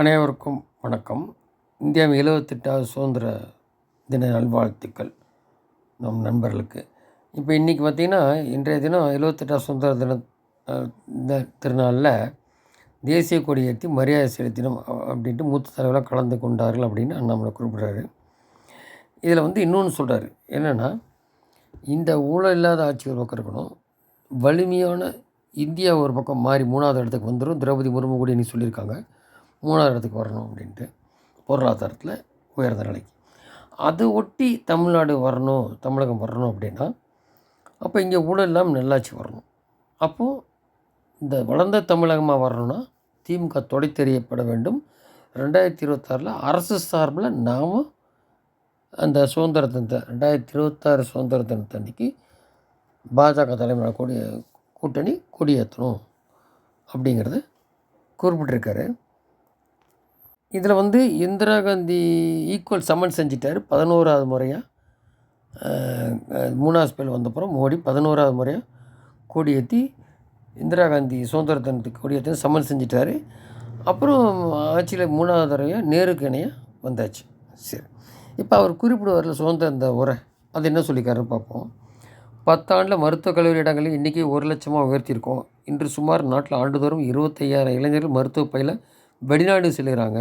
அனைவருக்கும் வணக்கம். இந்தியாவின் எழுபத்தெட்டாவது சுதந்திர தின நல்வாழ்த்துக்கள் நம் நண்பர்களுக்கு. இப்போ இன்றைக்கி பார்த்திங்கன்னா இன்றைய தினம் எழுபத்தெட்டாவது சுதந்திர தின இந்த திருநாளில் தேசிய கொடியேற்றி மரியாதை செலுத்தினோம் அப்படின்ட்டு மூத்த தலைவராக கலந்து கொண்டார்கள் அப்படின்னு அண்ணாமலை குறிப்பிட்றாரு. இதில் வந்து இன்னொன்று சொல்கிறாரு என்னென்னா இந்த ஊழல் இல்லாத ஆட்சி ஒரு பக்கம் இருக்கணும். வலிமையான இந்தியா ஒரு பக்கம் மாறி மூணாவது இடத்துக்கு வந்துடும் திரௌபதி முர்மு கூட இன்னைக்கு சொல்லியிருக்காங்க. மூணாவது இடத்துக்கு வரணும் அப்படின்ட்டு பொருளாதாரத்தில் உயர்ந்த நிலைக்கு. அது ஒட்டி தமிழ்நாடு வரணும் தமிழகம் வரணும் அப்படின்னா அப்போ இங்கே ஊழல் இல்லாமல் நல்லாட்சி வரணும். அப்போது இந்த வளர்ந்த தமிழகமாக வரணும்னா திமுக தொடை தெரியப்பட வேண்டும். ரெண்டாயிரத்தி இருபத்தாறில் அரசு சார்பில் நாம் அந்த சுதந்திர தினத்தை ரெண்டாயிரத்தி இருபத்தாறு சுதந்திர தினத்தன்னைக்கு பாஜக தலைமையில் கூடிய கூட்டணி கொடியேற்றணும் அப்படிங்கிறத குறிப்பிட்டிருக்காரு. இதில் வந்து இந்திரா காந்தி ஈக்குவல் சம்மன் செஞ்சிட்டார். பதினோராவது முறையாக மூணாவது ஸ்பெல் வந்தப்புறம் மோடி பதினோராவது முறையாக கொடியேற்றி இந்திரா காந்தி சுதந்திர தினத்துக்கு கொடியேற்றி சம்மன் செஞ்சிட்டார். அப்புறம் ஆட்சியில் மூணாவது தடவையாக நேருக்கு இணையாக வந்தாச்சு. சரி. இப்போ அவர் குறிப்பிடுவாரில் சுதந்திர இந்த உரை. அது என்ன சொல்லிக்காருன்னு பார்ப்போம். பத்தாண்டில் மருத்துவக் கல்லூரி இடங்களில் இன்றைக்கி ஒரு லட்சமாக உயர்த்தியிருக்கோம். இன்று சுமார் நாட்டில் ஆண்டுதோறும் இருபத்தையாயிரம் இளைஞர்கள் மருத்துவ பயில வெளிநாடு செல்கிறாங்க.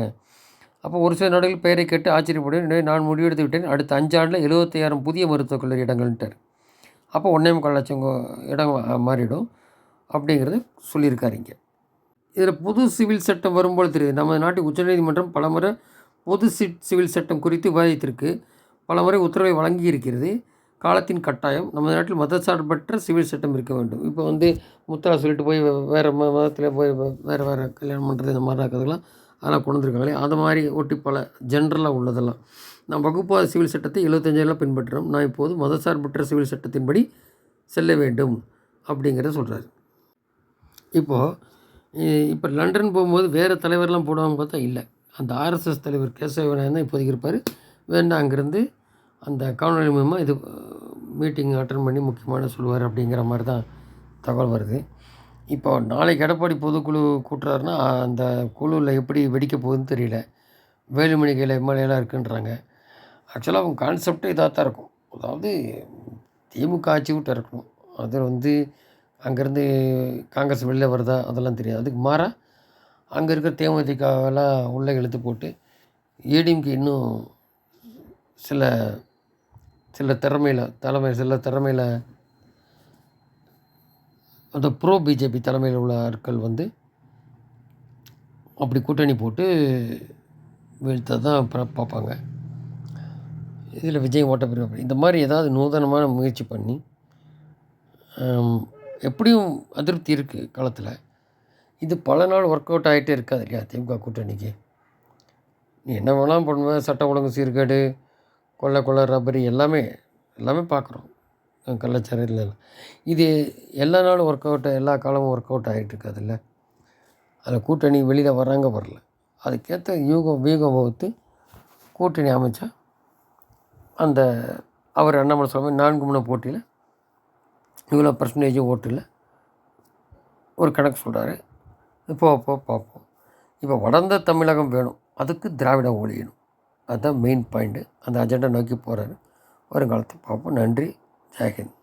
அப்போ ஒரு சில நாடுகள் பெயரை கேட்டு ஆச்சரியப்படுவேன். நான் முடிவெடுத்து விட்டேன். அடுத்த அஞ்சாண்டில் எழுபத்தையாயிரம் புதிய மருத்துவக் கல்லூரி இடங்கள்ட்டார் அப்போ ஒன்றே முக்கால் லட்சம் இடம் மாறிடும் அப்படிங்கிறது சொல்லியிருக்காரு இங்கே. இதில் புது சிவில் சட்டம் வரும்போது தெரியுது நம்ம நாட்டு உச்சநீதிமன்றம் பலமுறை பொது சிட் சிவில் சட்டம் குறித்து விவாதித்திருக்கு. பலமுறை உத்தரவை வழங்கி இருக்கிறது காலத்தின் கட்டாயம் நம்ம நாட்டில் மதசார்பற்ற சிவில் சட்டம் இருக்க வேண்டும். இப்போ வந்து முத்தரா சொல்லிட்டு போய் வேறு ம மதத்தில் போய் வேறு வேறு கல்யாணம் பண்ணுறது இந்த மாதிரி இருக்கிறதுலாம் அதெல்லாம் கொண்டு வந்திருக்காங்களே அது மாதிரி ஒட்டி பல ஜென்ரலாக உள்ளதெல்லாம். நான் வகுப்பாத சிவில் சட்டத்தை எழுபத்தஞ்சாயிரம் பின்பற்றுறோம் நான் இப்போது மதசார்பற்ற சிவில் சட்டத்தின்படி செல்ல வேண்டும் அப்படிங்கிறத சொல்கிறாரு இப்போது இப்போ லண்டன் போகும்போது வேறு தலைவர்லாம் போடுவாங்க பார்த்தா இல்லை. அந்த ஆர்எஸ்எஸ் தலைவர் கேசவ விநாயகன் தான் இப்போதைக்கு இருப்பார். வேண்டாம் அங்கேருந்து அந்த காணொலி மூலமாக இது மீட்டிங் அட்டன் பண்ணி முக்கியமான சொல்லுவார் அப்படிங்கிற மாதிரி தான் தகவல் வருது. இப்போ நாளைக்கு எடப்பாடி பொதுக்குழு கூட்டுறாருன்னா அந்த குழுவில் எப்படி வெடிக்க போகுதுன்னு தெரியல. வேலுமணி கையில் எம்எல்ஏலாம் இருக்குன்றாங்க. ஆக்சுவலாக அவங்க கான்செப்டே இதாக தான் இருக்கும். அதாவது திமுக ஆட்சி விட்டு இருக்கணும் அது வந்து அங்கேருந்து காங்கிரஸ் வெளில வருதா அதெல்லாம் தெரியாது. அதுக்கு மாறாக அங்கே இருக்கிற தேமுதிகவெல்லாம் உள்ளே இழுத்து போட்டு ஏடிஎம்கே இன்னும் சில சில திறமையில் தலைமை சில திறமையில் அந்த ப்ரோ பிஜேபி தலைமையில் உள்ள ஆட்கள் வந்து அப்படி கூட்டணி போட்டு வீழ்த்த தான் பார்ப்பாங்க. இதில் விஜய் ஓட்டப்பிரிவு இந்த மாதிரி ஏதாவது நூதனமான முயற்சி பண்ணி எப்படியும் அதிருப்தி இருக்குது காலத்தில். இது பல நாள் ஒர்க் அவுட் ஆகிட்டே இருக்காது இல்லையா திமுக கூட்டணிக்கு? நீ என்ன வேணாலும் பண்ணுவேன் சட்டம் ஒழுங்கு சீர்கேடு கொள்ளை கொள்ளை ரப்பரி எல்லாமே எல்லாமே பார்க்குறோம். கள்ளச்சாரியில் இது எல்லா நாளும் ஒர்க் அவுட் எல்லா காலமும் ஒர்க் அவுட் ஆகிட்டு இருக்காதுல்ல? அதில் கூட்டணி வெளியில் வராங்க வரல அதுக்கேற்ற யூகம் வியூகம் வகுத்து கூட்டணி அமைச்சா அந்த அவர் அண்ணாமலை சொல்ல நான்கு மூணு போட்டியில் இவ்வளோ பர்சன்டேஜ் ஓட்டில் ஒரு கணக்கு சொல்கிறாரு இப்போ போ பார்ப்போம். இப்போ வளர்ந்த தமிழகம் வேணும். அதுக்கு திராவிடம் ஒழியணும் அதுதான் மெயின் பாயிண்ட்டு அந்த அஜெண்டா நோக்கி போகிறாரு வருங்காலத்தை பார்ப்போம். நன்றி. ஜெயஹிந்த்.